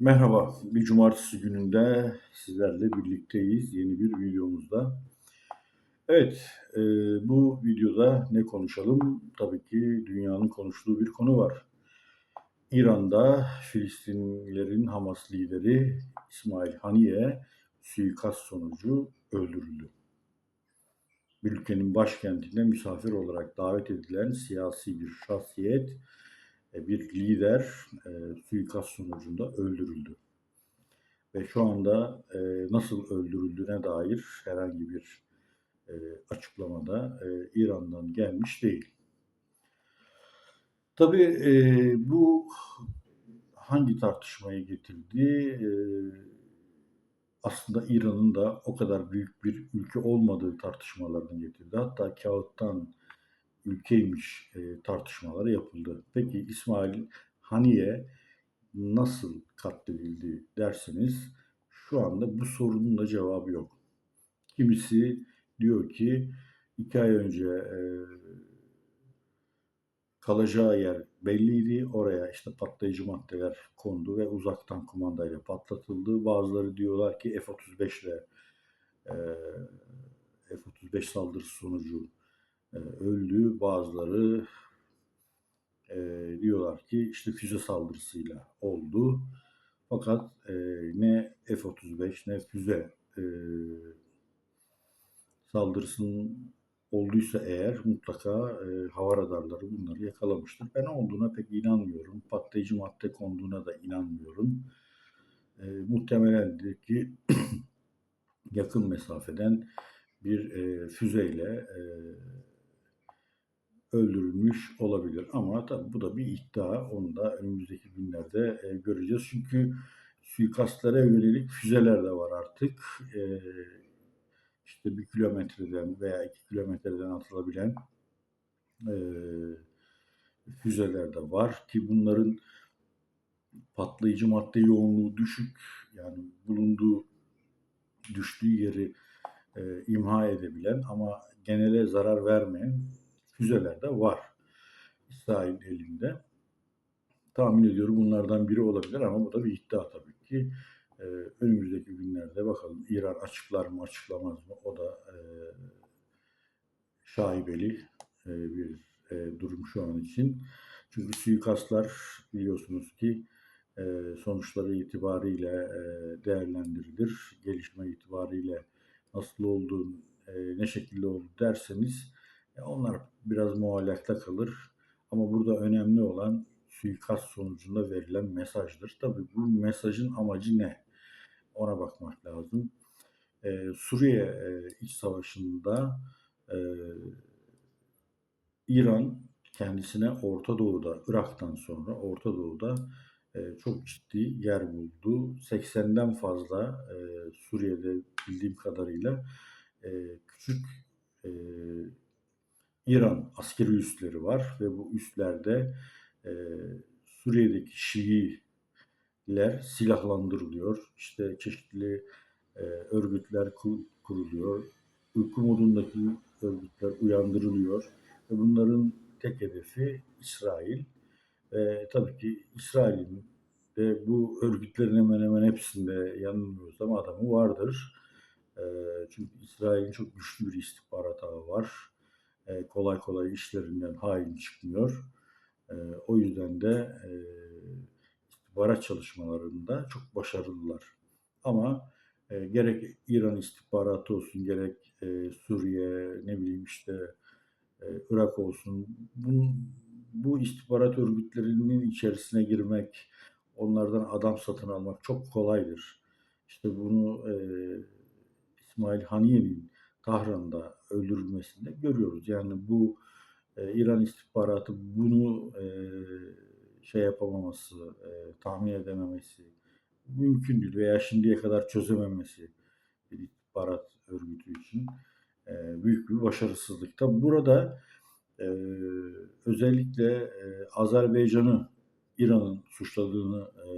Merhaba, bir cumartesi gününde sizlerle birlikteyiz yeni bir videomuzda. Evet, eee, bu videoda ne konuşalım? Tabii ki dünyanın konuştuğu bir konu var. İran'da Filistinlilerin Hamas lideri İsmail Haniye suikast sonucu öldürüldü. Ülkenin başkentinde misafir olarak davet edilen siyasi bir şahsiyet, e, bir lider e, suikast sonucunda öldürüldü. Ve şu anda e, nasıl öldürüldüğüne dair herhangi bir e, açıklamada e, İran'dan gelmiş değil. Tabii e, bu hangi tartışmayı getirdi? E, aslında İran'ın da o kadar büyük bir ülke olmadığı tartışmalarını getirdi. Hatta kağıttan ülkeymiş e, tartışmaları yapıldı. Peki İsmail Haniye nasıl katledildi derseniz şu anda bu sorunun da cevabı yok. Kimisi diyor ki iki ay önce e, kalacağı yer belliydi. Oraya işte patlayıcı maddeler kondu ve uzaktan kumandayla patlatıldı. Bazıları diyorlar ki F-35 ile e, F-35 saldırısı sonucu öldü. Bazıları e, diyorlar ki işte füze saldırısıyla oldu. Fakat e, ne F-35 ne füze e, saldırısının olduysa eğer mutlaka e, hava radarları bunları yakalamıştır. Ben olduğuna pek inanmıyorum. Patlayıcı madde konduğuna da inanmıyorum. E, muhtemelendir ki yakın mesafeden bir e, füzeyle e, öldürülmüş olabilir. Ama tabii bu da bir iddia. Onu da önümüzdeki günlerde e, göreceğiz. Çünkü suikastlara yönelik füzeler de var artık. E, işte bir kilometreden veya iki kilometreden atılabilen e, füzeler de var ki bunların patlayıcı madde yoğunluğu düşük yani bulunduğu düştüğü yeri e, imha edebilen ama genele zarar vermeyen füzeler de var İsrail elinde. Tahmin ediyorum bunlardan biri olabilir ama bu da bir iddia tabii ki. Ee, önümüzdeki günlerde bakalım İran açıklar mı açıklamaz mı o da e, şaibeli e, bir e, durum şu an için. Çünkü suikastlar biliyorsunuz ki e, sonuçları itibariyle e, değerlendirilir. Gelişme itibariyle nasıl olduğunu, e, ne şekilde oldu derseniz onlar biraz muallakta kalır. Ama burada önemli olan suikast sonucunda verilen mesajdır. Tabii bu mesajın amacı ne? Ona bakmak lazım. Ee, Suriye e, iç savaşında e, İran kendisine Orta Doğu'da, Irak'tan sonra Orta Doğu'da e, çok ciddi yer buldu. 80'den fazla e, Suriye'de bildiğim kadarıyla e, küçük e, İran askeri üsleri var ve bu üslerde e, Suriye'deki Şiiler silahlandırılıyor. İşte çeşitli e, örgütler kuruluyor. Uyku modundaki örgütler uyandırılıyor. Ve bunların tek hedefi İsrail. E, tabii ki İsrail'in de bu örgütlerin hemen hemen hepsinde yanılmıyorsam adamı vardır. E, çünkü İsrail'in çok güçlü bir istihbarat ağı var. E, kolay kolay işlerinden hain çıkmıyor. E, o yüzden de e, istihbarat çalışmalarında çok başarılılar. Ama gerek İran istihbaratı olsun, gerek Suriye, ne bileyim işte Irak olsun, bu, bu istihbarat örgütlerinin içerisine girmek, onlardan adam satın almak çok kolaydır. İşte bunu e, İsmail Haniye'nin Tahran'da öldürülmesinde görüyoruz. Yani bu e, İran istihbaratı bunu e, şey yapamaması, e, tahmin edememesi mümkün değil veya şimdiye kadar çözememesi bir istihbarat örgütü için e, büyük bir başarısızlık. Tabi burada e, özellikle e, Azerbaycan'ı İran'ın suçladığını e,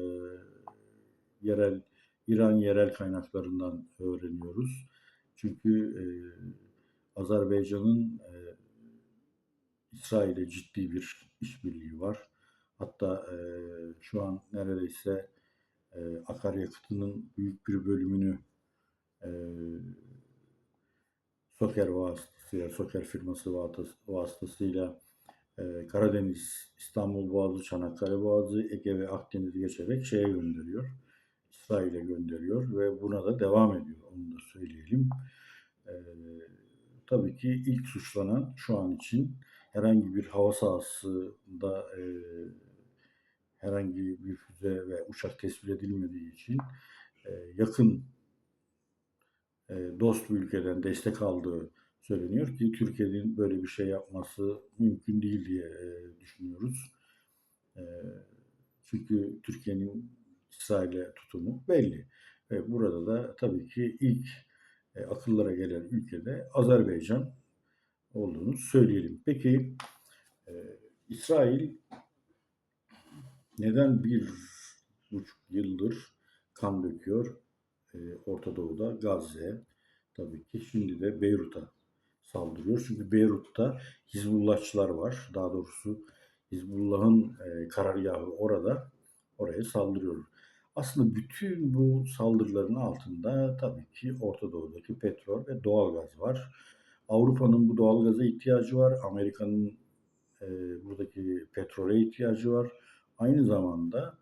yerel İran yerel kaynaklarından öğreniyoruz. Çünkü e, Azerbaycan'ın e, İsrail'e ciddi bir işbirliği var. Hatta e, şu an neredeyse e, akaryakıtının büyük bir bölümünü e, Soker vasıtasıyla, Soker firması vasıtas- vasıtasıyla e, Karadeniz, İstanbul Boğazı, Çanakkale Boğazı, Ege ve Akdeniz'i geçerek şeye gönderiyor. İsrail'e gönderiyor ve buna da devam ediyor. Onu da söyleyelim. E, tabii ki ilk suçlanan şu an için herhangi bir hava sahasında e, herhangi bir füze ve uçak tespit edilmediği için e, yakın e, dost bir ülkeden destek aldığı söyleniyor ki Türkiye'nin böyle bir şey yapması mümkün değil diye e, düşünüyoruz. E, çünkü Türkiye'nin İsrail'e tutumu belli. Ve burada da tabii ki ilk e, akıllara gelen ülkede Azerbaycan olduğunu söyleyelim. Peki e, İsrail neden bir buçuk yıldır kan döküyor e, Orta Doğu'da, Gazze, tabii ki şimdi de Beyrut'a saldırıyor. Çünkü Beyrut'ta Hizbullahçılar var. Daha doğrusu Hizbullah'ın e, karargahı orada. Oraya saldırıyor. Aslında bütün bu saldırıların altında tabii ki Orta Doğu'daki petrol ve doğalgaz var. Avrupa'nın bu doğalgaza ihtiyacı var. Amerika'nın e, buradaki petrole ihtiyacı var. Aynı zamanda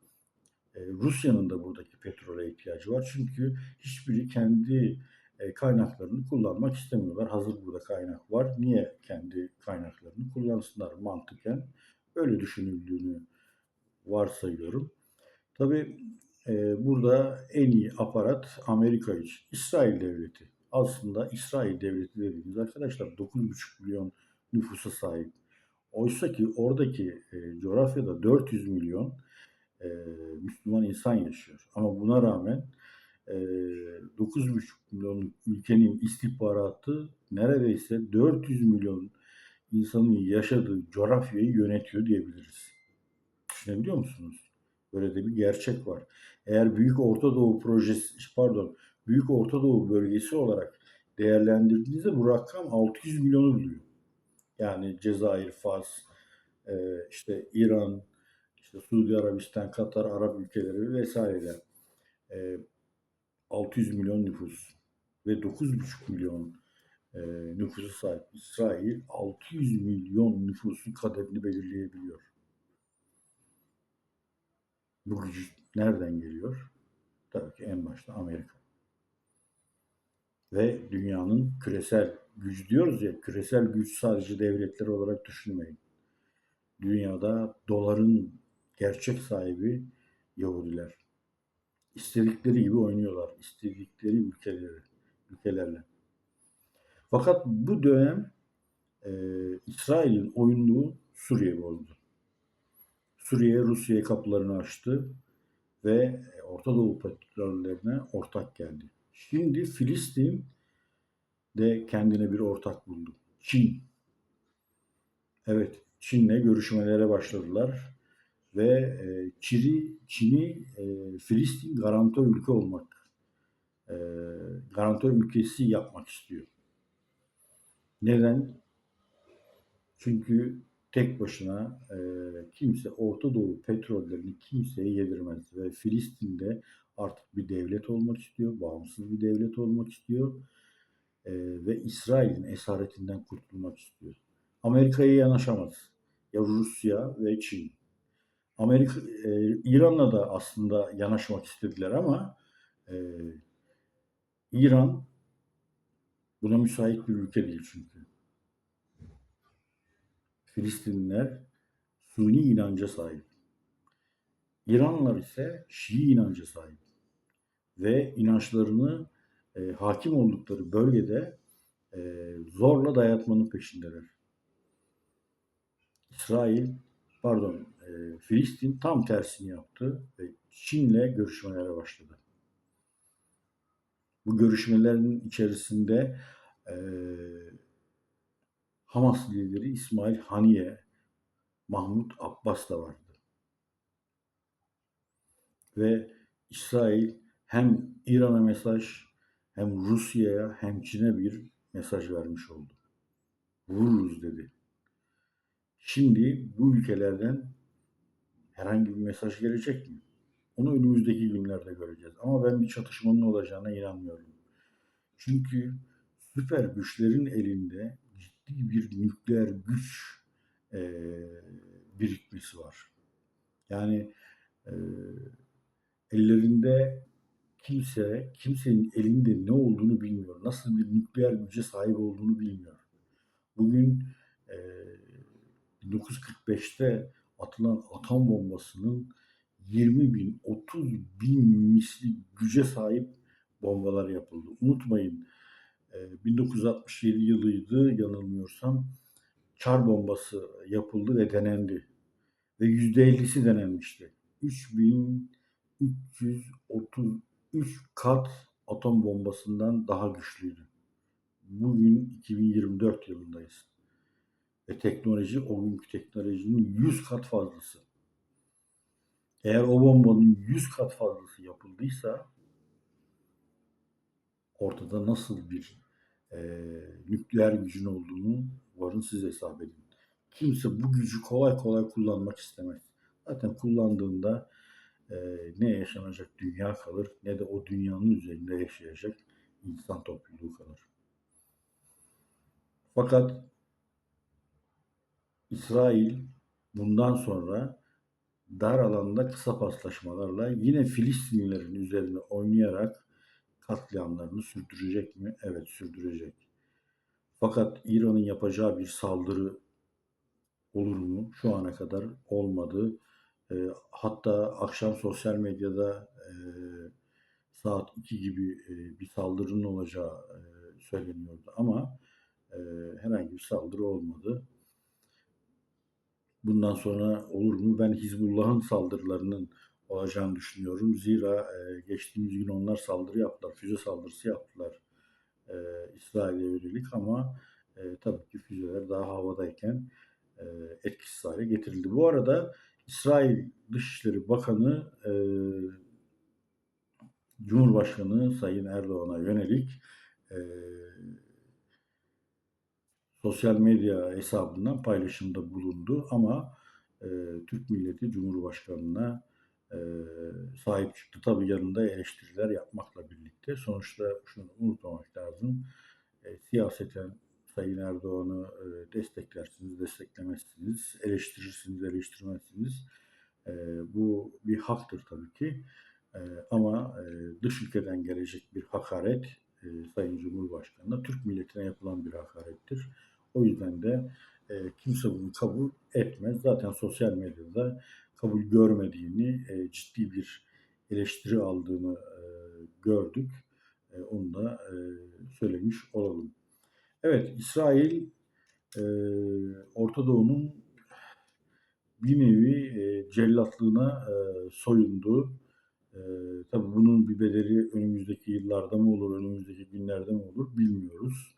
e, Rusya'nın da buradaki petrole ihtiyacı var. Çünkü hiçbiri kendi e, kaynaklarını kullanmak istemiyorlar. Hazır burada kaynak var. Niye kendi kaynaklarını kullansınlar mantıken? Öyle düşünüldüğünü varsayıyorum. Tabii burada en iyi aparat Amerika için. İsrail devleti. Aslında İsrail devleti dediğimiz arkadaşlar 9,5 milyon nüfusa sahip. Oysa ki oradaki e, coğrafyada 400 milyon e, Müslüman insan yaşıyor. Ama buna rağmen e, 9,5 milyon ülkenin istihbaratı neredeyse 400 milyon insanın yaşadığı coğrafyayı yönetiyor diyebiliriz. Düşünebiliyor musunuz? Böyle de bir gerçek var. Eğer Büyük Orta Doğu projesi, pardon, Büyük Orta Doğu bölgesi olarak değerlendirdiğinizde bu rakam 600 milyonu buluyor. Yani Cezayir, Fas, e, işte İran, işte Suudi Arabistan, Katar, Arap ülkeleri vesaireler. E, 600 milyon nüfus ve 9,5 milyon e, nüfusu sahip İsrail 600 milyon nüfusun kaderini belirleyebiliyor. Bu nereden geliyor? Tabii ki en başta Amerika. Ve dünyanın küresel gücü diyoruz ya, küresel güç sadece devletler olarak düşünmeyin. Dünyada doların gerçek sahibi Yahudiler. İstedikleri gibi oynuyorlar. istedikleri ülkeleri, ülkelerle. Fakat bu dönem e, İsrail'in oyunluğu Suriye bozdu. Suriye Rusya'ya kapılarını açtı ve Orta Doğu petrollerine ortak geldi. Şimdi Filistin de kendine bir ortak buldu. Çin. Evet, Çin'le görüşmelere başladılar ve e, Çin'i, Çin'i e, Filistin garantör ülke olmak, e, garantör ülkesi yapmak istiyor. Neden? Çünkü tek başına e, kimse Orta Doğu petrollerini kimseye yedirmez ve Filistin'de artık bir devlet olmak istiyor, bağımsız bir devlet olmak istiyor e, ve İsrail'in esaretinden kurtulmak istiyor. Amerika'ya yanaşamaz. Ya Rusya ve Çin. Amerika, e, İran'la da aslında yanaşmak istediler ama e, İran buna müsait bir ülke değil çünkü. Filistinliler Suni inanca sahip. İranlılar ise Şii inanca sahip. Ve inançlarını e, hakim oldukları bölgede e, zorla dayatmanın peşindeler. İsrail, pardon, e, Filistin tam tersini yaptı ve Çin'le görüşmelere başladı. Bu görüşmelerin içerisinde e, Hamas lideri İsmail Haniye, Mahmut Abbas da vardı. Ve İsrail hem İran'a mesaj hem Rusya'ya hem Çin'e bir mesaj vermiş oldu. Vururuz dedi. Şimdi bu ülkelerden herhangi bir mesaj gelecek mi? Onu önümüzdeki günlerde göreceğiz. Ama ben bir çatışmanın olacağına inanmıyorum. Çünkü süper güçlerin elinde ciddi bir nükleer güç eee, birikmesi var. Yani eee, ellerinde kimse, kimsenin elinde ne olduğunu bilmiyor. Nasıl bir nükleer güce sahip olduğunu bilmiyor. Bugün eee 1945'te atılan atom bombasının 20 bin, 30 bin misli güce sahip bombalar yapıldı. Unutmayın e, 1967 yılıydı yanılmıyorsam çar bombası yapıldı ve denendi. Ve %50'si denenmişti. 3333 kat atom bombasından daha güçlüydü. Bugün 2024 yılındayız. Ve teknoloji o günkü teknolojinin 100 kat fazlası. Eğer o bombanın 100 kat fazlası yapıldıysa ortada nasıl bir e, nükleer gücün olduğunu varın siz hesap edin. Kimse bu gücü kolay kolay kullanmak istemez. Zaten kullandığında e, ne yaşanacak dünya kalır ne de o dünyanın üzerinde yaşayacak insan topluluğu kalır. Fakat İsrail bundan sonra dar alanda kısa paslaşmalarla yine Filistinlilerin üzerine oynayarak katliamlarını sürdürecek mi? Evet sürdürecek. Fakat İran'ın yapacağı bir saldırı olur mu? Şu ana kadar olmadı. E, hatta akşam sosyal medyada e, saat 2 gibi e, bir saldırının olacağı e, söyleniyordu ama e, herhangi bir saldırı olmadı. Bundan sonra olur mu? Ben Hizbullah'ın saldırılarının olacağını düşünüyorum. Zira e, geçtiğimiz gün onlar saldırı yaptılar, füze saldırısı yaptılar e, İsrail'e yönelik ama e, tabii ki füzeler daha havadayken e, etkisiz hale getirildi. Bu arada İsrail Dışişleri Bakanı e, Cumhurbaşkanı Sayın Erdoğan'a yönelik e, sosyal medya hesabından paylaşımda bulundu ama e, Türk milleti Cumhurbaşkanı'na e, sahip çıktı. Tabii yanında eleştiriler yapmakla birlikte. Sonuçta şunu unutmamak lazım. E, siyaseten Sayın Erdoğan'ı e, desteklersiniz, desteklemezsiniz, eleştirirsiniz, eleştirmezsiniz. E, bu bir haktır tabii ki. Ama e, dış ülkeden gelecek bir hakaret e, Sayın Cumhurbaşkanı'na Türk milletine yapılan bir hakarettir. O yüzden de e, kimse bunu kabul etmez. Zaten sosyal medyada kabul görmediğini, e, ciddi bir eleştiri aldığını e, gördük. E, onu da e, söylemiş olalım. Evet, İsrail e, Orta Doğu'nun bir nevi e, cellatlığına e, soyundu. E, tabii bunun bir bedeli önümüzdeki yıllarda mı olur, önümüzdeki günlerde mi olur bilmiyoruz.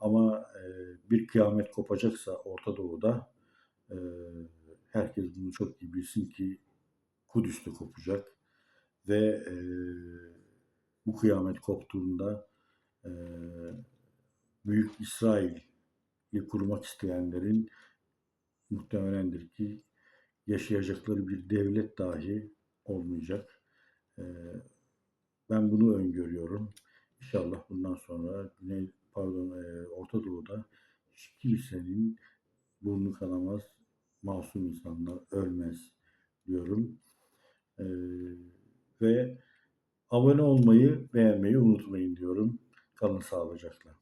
Ama e, bir kıyamet kopacaksa Orta Doğu'da e, herkes bunu çok iyi bilsin ki Kudüs'te kopacak ve e, bu kıyamet koptuğunda Büyük İsrail'i kurmak isteyenlerin muhtemelendir ki yaşayacakları bir devlet dahi olmayacak. Ben bunu öngörüyorum. İnşallah bundan sonra Güney pardon e, Orta Doğu'da hiç kimsenin burnu kanamaz, masum insanlar ölmez diyorum. E, ve abone olmayı, beğenmeyi unutmayın diyorum. Kalın sağlıcakla.